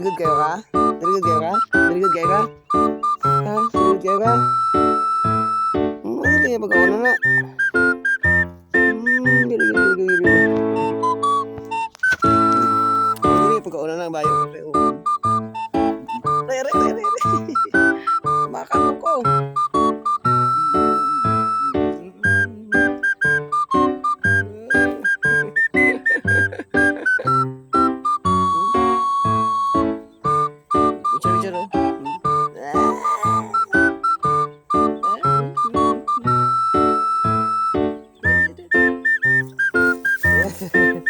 very good kayo ka? Very good kayo ka? Very good kayo ka? Ha? Very good kayo ka? Hmm, ayun na yung pagkauna re, re. Yeah.